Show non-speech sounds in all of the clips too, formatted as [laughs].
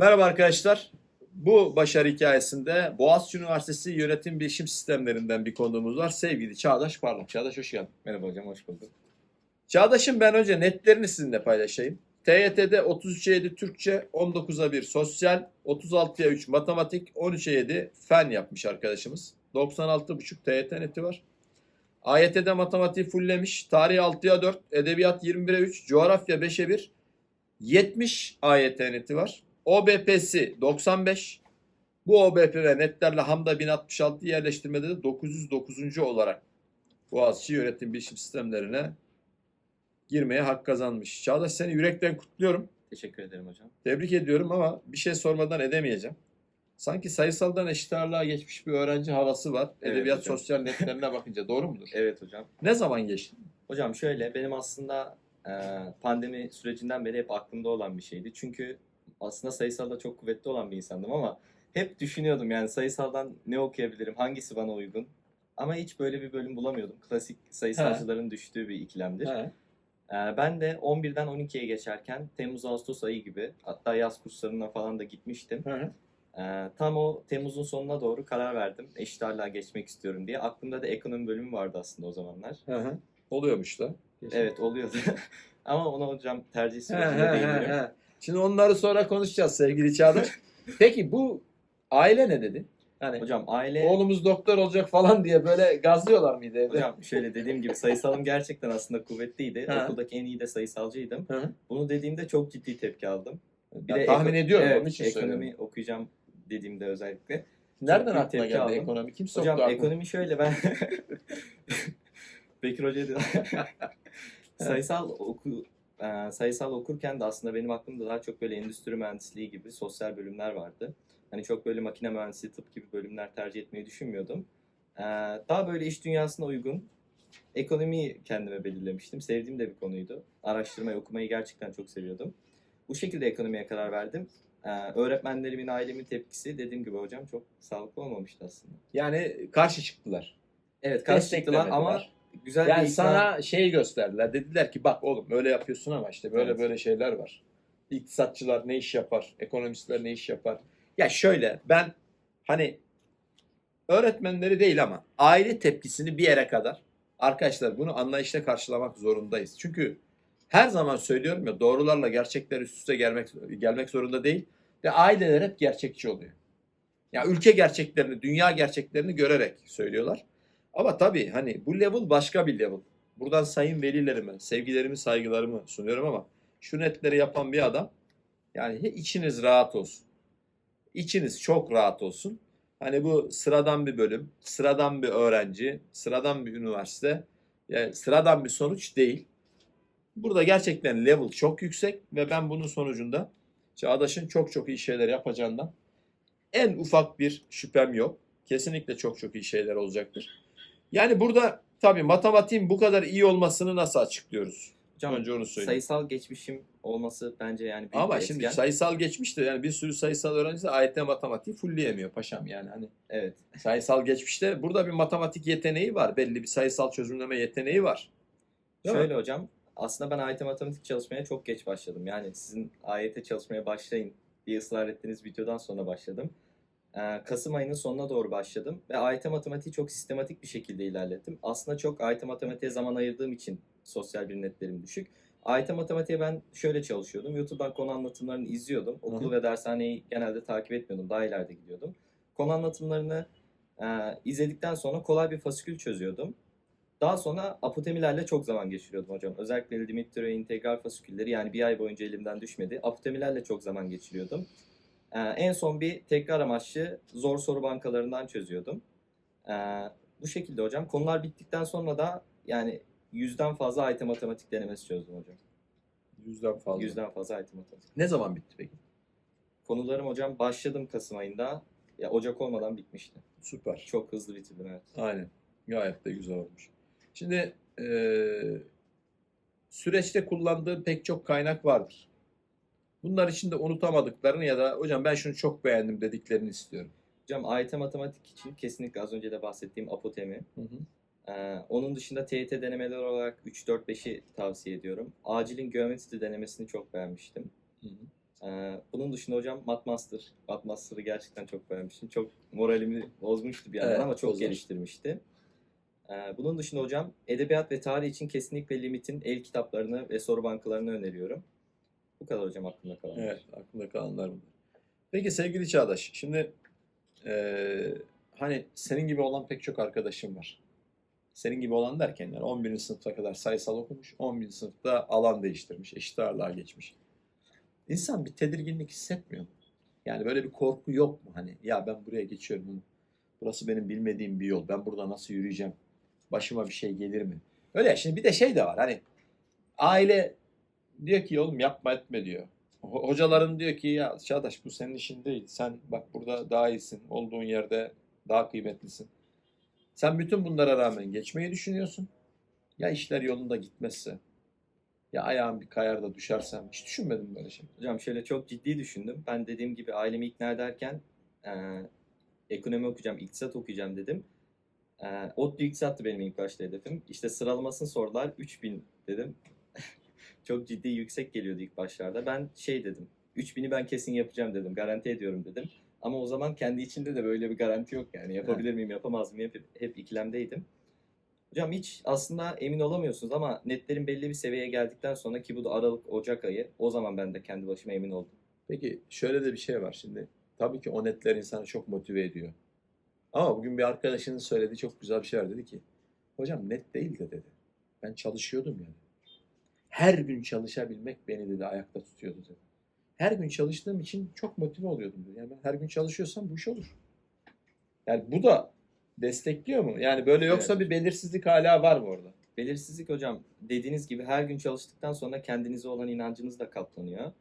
Merhaba arkadaşlar. Bu başarı hikayesinde Boğaziçi Üniversitesi Yönetim Bilişim Sistemlerinden bir konuğumuz var. Sevgili Çağdaş Parlak. Çağdaş hoş geldin. Merhaba hocam, hoş bulduk. Çağdaş'ın ben önce netlerini sizinle paylaşayım. TYT'de 33'e 7 Türkçe, 19'a 1 sosyal, 36'ya 3 matematik, 13'e 7 fen yapmış arkadaşımız. 96,5 TYT neti var. AYT'de matematiği fulllemiş. Tarih 6'ya 4, edebiyat 21'e 3, coğrafya 5'e 1. 70 AYT neti var. OBP'si 95. Bu OBP ve netlerle Hamda 1066 yerleştirmede de 909. olarak Boğaziçi Yönetim Bilişim Sistemlerine girmeye hak kazanmış. Çağdaş seni yürekten kutluyorum. Teşekkür ederim hocam. Tebrik ediyorum ama bir şey sormadan edemeyeceğim. Sanki sayısaldan eşit ağırlığa geçmiş bir öğrenci havası var. Evet Edebiyat hocam. sosyal netlerine [laughs] bakınca doğru mudur? Evet hocam. Ne zaman geçti? Hocam şöyle, benim aslında e, pandemi sürecinden beri hep aklımda olan bir şeydi. Çünkü aslında sayısalda çok kuvvetli olan bir insandım ama hep düşünüyordum yani sayısaldan ne okuyabilirim, hangisi bana uygun. Ama hiç böyle bir bölüm bulamıyordum. Klasik sayısalcıların düştüğü bir ikilemdir. He. E, ben de 11'den 12'ye geçerken Temmuz-Ağustos ayı gibi hatta yaz kurslarına falan da gitmiştim. Hı. Ee, tam o Temmuz'un sonuna doğru karar verdim. Eşit ağırlığa geçmek istiyorum diye. Aklımda da ekonomi bölümü vardı aslında o zamanlar. Hı hı. Oluyormuş da. Evet oluyordu. [laughs] Ama ona hocam tercih He, he, he, değinirim. Şimdi onları sonra konuşacağız sevgili Çağdaş. [laughs] Peki bu aile ne dedi? Hani Hocam aile... oğlumuz doktor olacak falan diye böyle gazlıyorlar mıydı evde? Hocam şöyle dediğim gibi sayısalım gerçekten aslında kuvvetliydi. Ha. Okuldaki en iyi de sayısalcıydım. Hı. Bunu dediğimde çok ciddi tepki aldım. Ya tahmin ediyorum, evet, onun için ekonomi söylüyorum. okuyacağım dediğimde özellikle. Nereden büyük aklına geldi aldım. ekonomi? Kim soktu Hocam aklına? ekonomi şöyle ben [laughs] Bekir Hoca dedi. [laughs] sayısal oku e, sayısal okurken de aslında benim aklımda daha çok böyle endüstri mühendisliği gibi sosyal bölümler vardı. Hani çok böyle makine mühendisliği, tıp gibi bölümler tercih etmeyi düşünmüyordum. E, daha böyle iş dünyasına uygun ekonomiyi kendime belirlemiştim. Sevdiğim de bir konuydu. Araştırmayı, okumayı gerçekten çok seviyordum. Bu şekilde ekonomiye karar verdim. E, öğretmenlerimin, ailemin tepkisi dediğim gibi hocam çok sağlıklı olmamıştı aslında. Yani karşı çıktılar. Evet karşı çıktılar ama. Güzel Yani bir ikna- sana şeyi gösterdiler. Dediler ki bak oğlum öyle yapıyorsun ama işte böyle Evet. böyle şeyler var. İktisatçılar ne iş yapar? Ekonomistler ne iş yapar? Ya şöyle ben hani öğretmenleri değil ama aile tepkisini bir yere kadar arkadaşlar bunu anlayışla karşılamak zorundayız. Çünkü her zaman söylüyorum ya doğrularla gerçekler üst üste gelmek gelmek zorunda değil ve aileler hep gerçekçi oluyor. Ya ülke gerçeklerini, dünya gerçeklerini görerek söylüyorlar. Ama tabii hani bu level başka bir level. Buradan sayın velilerime, sevgilerimi, saygılarımı sunuyorum ama şu netleri yapan bir adam yani içiniz rahat olsun. İçiniz çok rahat olsun. Hani bu sıradan bir bölüm, sıradan bir öğrenci, sıradan bir üniversite, yani sıradan bir sonuç değil. Burada gerçekten level çok yüksek ve ben bunun sonucunda Çağdaş'ın çok çok iyi şeyler yapacağından en ufak bir şüphem yok. Kesinlikle çok çok iyi şeyler olacaktır. Yani burada tabii matematiğin bu kadar iyi olmasını nasıl açıklıyoruz? Hocam, Önce onu söyleyeyim. sayısal geçmişim olması bence yani büyük Ama bir şimdi etken. sayısal geçmişte yani bir sürü sayısal öğrenci de AYT matematiği fullleyemiyor paşam yani. Hani Evet. sayısal geçmişte burada bir matematik yeteneği var. Belli bir sayısal çözümleme yeteneği var. Değil mi? Şöyle hocam aslında ben AYT matematik çalışmaya çok geç başladım. Yani sizin AYT çalışmaya başlayın diye ısrar ettiğiniz videodan sonra başladım. Ee, Kasım ayının sonuna doğru başladım ve AYT matematiği çok sistematik bir şekilde ilerlettim. Aslında çok AYT matematiğe zaman ayırdığım için sosyal bir netlerim düşük. AYT matematiğe ben şöyle çalışıyordum. YouTube'dan konu anlatımlarını izliyordum. Okulu ve dershaneyi genelde takip etmiyordum. Daha ileride gidiyordum. Konu anlatımlarını e, izledikten sonra kolay bir fasikül çözüyordum. Daha sonra apotemilerle çok zaman geçiriyordum hocam. Özellikle limit türevi integral fasikülleri yani bir ay boyunca elimden düşmedi. Apotemilerle çok zaman geçiriyordum. Ee, en son bir tekrar amaçlı zor soru bankalarından çözüyordum. Ee, bu şekilde hocam. Konular bittikten sonra da yani yüzden fazla AYT matematik denemesi çözdüm hocam. Yüzden fazla. Yüzden fazla AYT matematik. Ne zaman bitti peki? Konularım hocam başladım Kasım ayında. Ya Ocak olmadan bitmişti. Süper. Çok hızlı bitirdim evet. Aynen. Gayet de güzel olmuş. Şimdi eee, süreçte kullandığım pek çok kaynak vardır. Bunlar içinde unutamadıklarını ya da hocam ben şunu çok beğendim dediklerini istiyorum. Hocam AYT matematik için kesinlikle az önce de bahsettiğim apotemi. Hı hı. Ee, onun dışında TYT denemeleri olarak 3-4-5'i tavsiye ediyorum. Acilin geometri denemesini çok beğenmiştim. Hı hı. Ee, bunun dışında hocam Matmaster. Matmaster'ı gerçekten çok beğenmiştim. Çok moralimi bozmuştu bir yandan Evet, ama çok geliştirmişti. Ee, bunun dışında hocam edebiyat ve tarih için kesinlikle limitin el kitaplarını ve soru bankalarını öneriyorum. Bu kadar hocam aklımda kalan. Evet, aklımda kalanlar bunlar. Peki sevgili Çağdaş, şimdi eee, hani senin gibi olan pek çok arkadaşım var. Senin gibi olan derken yani 11. sınıfa kadar sayısal okumuş, 11. sınıfta alan değiştirmiş, eşit ağırlığa geçmiş. İnsan bir tedirginlik hissetmiyor mu? Yani böyle bir korku yok mu? Hani ya ben buraya geçiyorum, burası benim bilmediğim bir yol, ben burada nasıl yürüyeceğim, başıma bir şey gelir mi? Öyle ya, şimdi bir de şey de var hani aile diyor ki oğlum yapma etme diyor. Ho- Hocaların diyor ki ya Çağdaş bu senin işin değil. Sen bak burada daha iyisin. Olduğun yerde daha kıymetlisin. Sen bütün bunlara rağmen geçmeyi düşünüyorsun. Ya işler yolunda gitmezse. Ya ayağın bir kayar da düşersem. Hiç düşünmedim böyle şey. Hocam şöyle çok ciddi düşündüm. Ben dediğim gibi ailemi ikna ederken e, ekonomi okuyacağım, iktisat okuyacağım dedim. E, ODTÜ iktisattı benim ilk başta hedefim. İşte sıralamasını sordular. 3000 dedim. Çok ciddi yüksek geliyordu ilk başlarda. Ben şey dedim. 3000'i ben kesin yapacağım dedim. Garanti ediyorum dedim. Ama o zaman kendi içinde de böyle bir garanti yok yani. Yapabilir miyim, yapamaz mıyım? Hep, hep ikilemdeydim. Hocam hiç aslında emin olamıyorsunuz ama netlerin belli bir seviyeye geldikten sonra ki bu da Aralık, Ocak ayı o zaman ben de kendi başıma emin oldum. Peki şöyle de bir şey var şimdi. Tabii ki o netler insanı çok motive ediyor. Ama bugün bir arkadaşının söylediği çok güzel bir şey var. Dedi ki hocam net değil de dedi. Ben çalışıyordum yani. Her gün çalışabilmek beni dedi ayakta tutuyordu dedi. Her gün çalıştığım için çok motive oluyordum dedi. Yani ben her gün çalışıyorsam bu iş olur. Yani bu da destekliyor mu? Yani böyle yoksa Evet. bir belirsizlik hala var mı orada? Belirsizlik hocam dediğiniz gibi her gün çalıştıktan sonra kendinize olan inancınız da katlanıyor.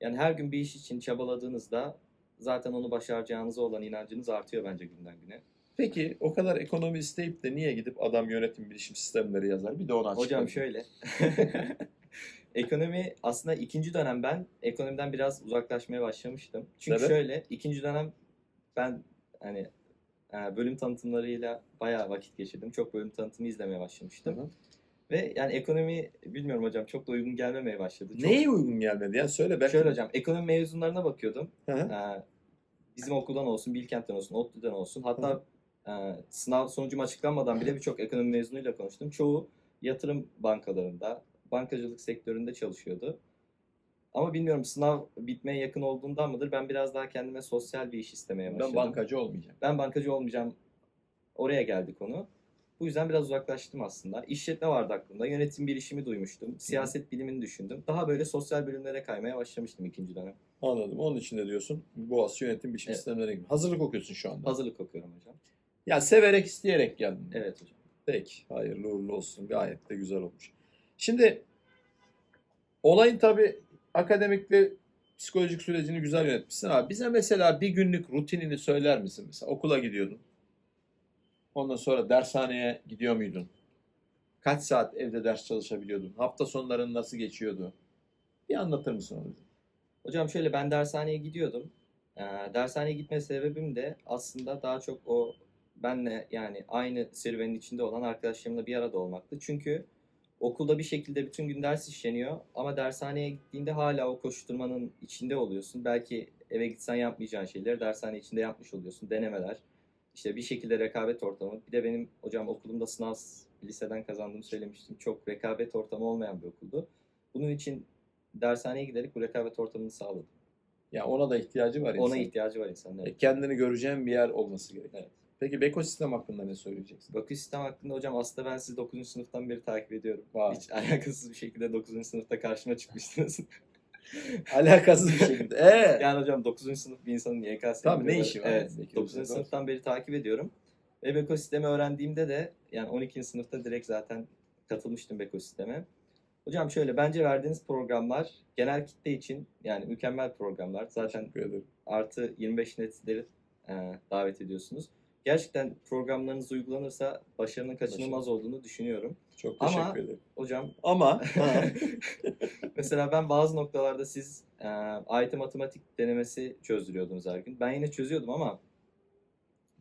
Yani her gün bir iş için çabaladığınızda zaten onu başaracağınıza olan inancınız artıyor bence günden güne. Peki o kadar ekonomi isteyip de niye gidip adam yönetim bilişim sistemleri yazar? Bir de onu açıklayın. Hocam şöyle. [laughs] Ekonomi aslında ikinci dönem ben ekonomiden biraz uzaklaşmaya başlamıştım. Çünkü Sebep? şöyle ikinci dönem ben hani e, bölüm tanıtımlarıyla bayağı vakit geçirdim. Çok bölüm tanıtımı izlemeye başlamıştım. Hı hı. Ve yani ekonomi bilmiyorum hocam çok da uygun gelmemeye başladı. Çok- Neye uygun gelmedi ya? Söyle belki. Şöyle hocam ekonomi mezunlarına bakıyordum. Hı hı. Ee, bizim okuldan olsun, Bilkent'ten olsun, ODTÜ'den olsun. Hatta e, sınav sonucum açıklanmadan bile birçok ekonomi mezunuyla konuştum. Çoğu yatırım bankalarında, bankacılık sektöründe çalışıyordu. Ama bilmiyorum sınav bitmeye yakın olduğundan mıdır ben biraz daha kendime sosyal bir iş istemeye başladım. Ben bankacı olmayacağım. Ben bankacı olmayacağım. Oraya geldi konu. Bu yüzden biraz uzaklaştım aslında. İşletme vardı aklımda. Yönetim bilişimi duymuştum. Siyaset bilimini düşündüm. Daha böyle sosyal bölümlere kaymaya başlamıştım ikinci dönem. Anladım. Onun için de diyorsun Boğaziçi Yönetim Bilişim Evet. Sistemleri gibi. Hazırlık okuyorsun şu anda. Hazırlık okuyorum. Ya severek isteyerek geldin. Evet hocam. Peki. Hayırlı uğurlu olsun. Gayet de güzel olmuş. Şimdi olayın tabii akademikle psikolojik sürecini güzel yönetmişsin abi. Bize mesela bir günlük rutinini söyler misin? Mesela okula gidiyordun. Ondan sonra dershaneye gidiyor muydun? Kaç saat evde ders çalışabiliyordun? Hafta sonların nasıl geçiyordu? Bir anlatır mısın onu? Hocam şöyle ben dershaneye gidiyordum. Ee, dershaneye gitme sebebim de aslında daha çok o benle yani aynı serüvenin içinde olan arkadaşlarımla bir arada olmaktı. Çünkü okulda bir şekilde bütün gün ders işleniyor ama dershaneye gittiğinde hala o koşturmanın içinde oluyorsun. Belki eve gitsen yapmayacağın şeyleri dershane içinde yapmış oluyorsun. Denemeler, işte bir şekilde rekabet ortamı. Bir de benim hocam okulumda sınav liseden kazandığımı söylemiştim. Çok rekabet ortamı olmayan bir okuldu. Bunun için dershaneye giderek bu rekabet ortamını sağladım. Ya ona da ihtiyacı var Ona insanın. ihtiyacı var insanın. E, Evet. kendini göreceğin bir yer olması gerekiyor. Evet. Peki Beko sistem hakkında ne söyleyeceksin? Bakış sistem hakkında hocam aslında ben sizi 9. sınıftan beri takip ediyorum. Vay. Hiç [laughs] alakasız bir şekilde 9. sınıfta karşıma çıkmıştınız. [laughs] Alakasız bir şekilde. Ee, yani hocam 9. sınıf bir insanın YKS Tabii, ne işi var Evet. yani? Peki, 9. doğru. sınıftan beri takip ediyorum. Ve Beko sistemi öğrendiğimde de yani 12. sınıfta direkt zaten katılmıştım Beko sisteme. Hocam şöyle bence verdiğiniz programlar genel kitle için yani mükemmel programlar. Zaten teşekkür ederim. artı 25 netleri e, davet ediyorsunuz. Gerçekten programlarınız uygulanırsa başarının kaçınılmaz Başarılı. olduğunu düşünüyorum. Çok Ama- teşekkür ederim. Hocam [laughs] Ama [laughs] mesela ben bazı noktalarda siz e, AYT matematik denemesi çözdürüyordunuz her gün. Ben yine çözüyordum ama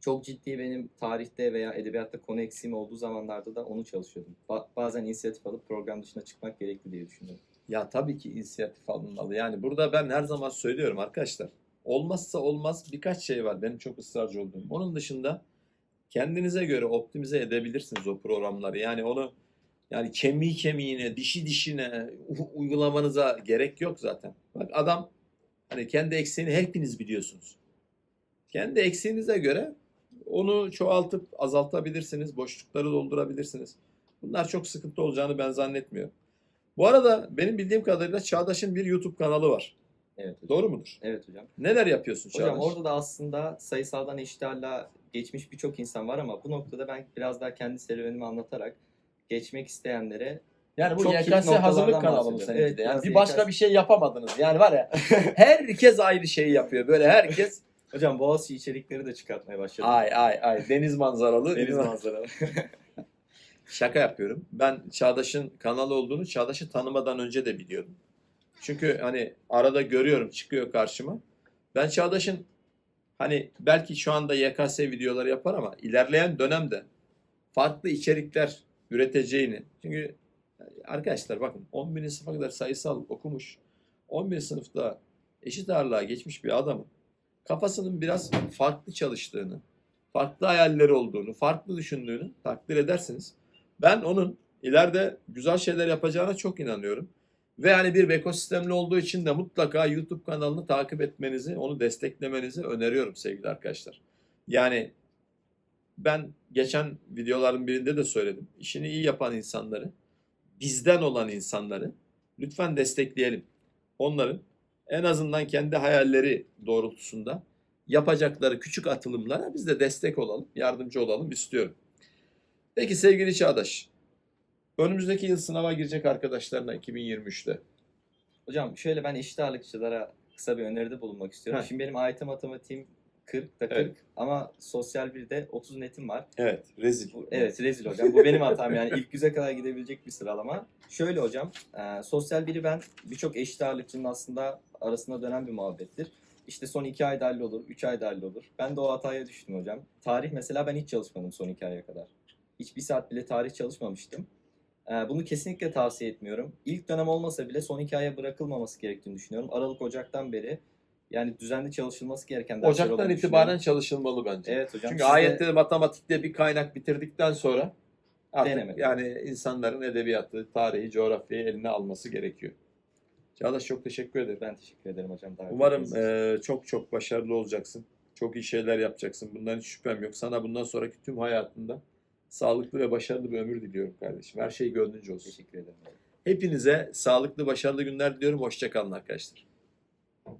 çok ciddi benim tarihte veya edebiyatta konu eksiğim olduğu zamanlarda da onu çalışıyordum. Ba- bazen inisiyatif alıp program dışına çıkmak gerekli diye düşünüyorum. Ya tabii ki inisiyatif alınmalı. Yani burada ben her zaman söylüyorum arkadaşlar. Olmazsa olmaz birkaç şey var benim çok ısrarcı olduğum. Onun dışında kendinize göre optimize edebilirsiniz o programları. Yani onu yani kemiği kemiğine, dişi dişine uygulamanıza gerek yok zaten. Bak adam hani kendi eksiğini hepiniz biliyorsunuz. Kendi eksiğinize göre onu çoğaltıp azaltabilirsiniz, boşlukları doldurabilirsiniz. Bunlar çok sıkıntı olacağını ben zannetmiyorum. Bu arada benim bildiğim kadarıyla Çağdaş'ın bir YouTube kanalı var. Evet hocam. Doğru mudur? Evet hocam. Neler yapıyorsun Çağdaş? Hocam orada da aslında sayısaldan eşitlerle geçmiş birçok insan var ama bu noktada ben biraz daha kendi serüvenimi anlatarak geçmek isteyenlere Yani bu Çok YKS hazırlık kanalı mı seninki Evet, de? Yani bir başka YKS bir şey yapamadınız. Yani var ya [laughs] herkes aynı şeyi yapıyor. Böyle herkes hocam Boğaziçi içerikleri de çıkartmaya başladım. ay ay ay deniz manzaralı. Deniz manzaralı. [laughs] Şaka yapıyorum. Ben Çağdaş'ın kanalı olduğunu Çağdaş'ı tanımadan önce de biliyordum. Çünkü hani arada görüyorum çıkıyor karşıma. Ben Çağdaş'ın hani belki şu anda YKS videoları yapar ama ilerleyen dönemde farklı içerikler üreteceğini. Çünkü arkadaşlar bakın 11. sınıfa kadar sayısal okumuş. 11. sınıfta eşit ağırlığa geçmiş bir adamın kafasının biraz farklı çalıştığını, farklı hayalleri olduğunu, farklı düşündüğünü takdir edersiniz. Ben onun ileride güzel şeyler yapacağına çok inanıyorum. Ve hani bir ekosistemli olduğu için de mutlaka YouTube kanalını takip etmenizi, onu desteklemenizi öneriyorum sevgili arkadaşlar. Yani ben geçen videoların birinde de söyledim. İşini iyi yapan insanları, bizden olan insanları lütfen destekleyelim. Onların en azından kendi hayalleri doğrultusunda yapacakları küçük atılımlara biz de destek olalım, yardımcı olalım istiyorum. Peki sevgili Çağdaş, önümüzdeki yıl sınava girecek arkadaşlarına 2023'te. Hocam şöyle ben eşit ağırlıkçılara kısa bir öneride bulunmak istiyorum. Heh. Şimdi benim AYT matematiğim 40 da 40 Evet. ama sosyal bir de 30 netim var. Evet, rezil. Bu, evet rezil hocam. Bu benim hatam yani ilk yüze kadar gidebilecek bir sıralama. Şöyle hocam, e, sosyal biri ben birçok eşit ağırlıkçının aslında arasında dönen bir muhabbettir. İşte son iki ayda hallolur, üç ayda hallolur. Ben de o hataya düştüm hocam. Tarih mesela ben hiç çalışmadım son iki aya kadar. Hiç bir saat bile tarih çalışmamıştım. E, bunu kesinlikle tavsiye etmiyorum. İlk dönem olmasa bile son iki aya bırakılmaması gerektiğini düşünüyorum. Aralık Ocak'tan beri yani düzenli çalışılması gereken dersler Ocaktan itibaren çalışılmalı bence. Evet hocam. Çünkü ayette matematikte bir kaynak bitirdikten sonra artık Deneme. yani insanların edebiyatı, tarihi, coğrafyayı eline alması gerekiyor. Çağdaş çok teşekkür ederim. ben teşekkür ederim hocam. davet Umarım eee, çok çok başarılı olacaksın. Çok iyi şeyler yapacaksın. Bundan hiç şüphem yok. Sana bundan sonraki tüm hayatında sağlıklı ve başarılı bir ömür diliyorum kardeşim. Her şey gönlünce olsun. Teşekkür ederim. Hepinize sağlıklı, başarılı günler diliyorum. Hoşçakalın arkadaşlar.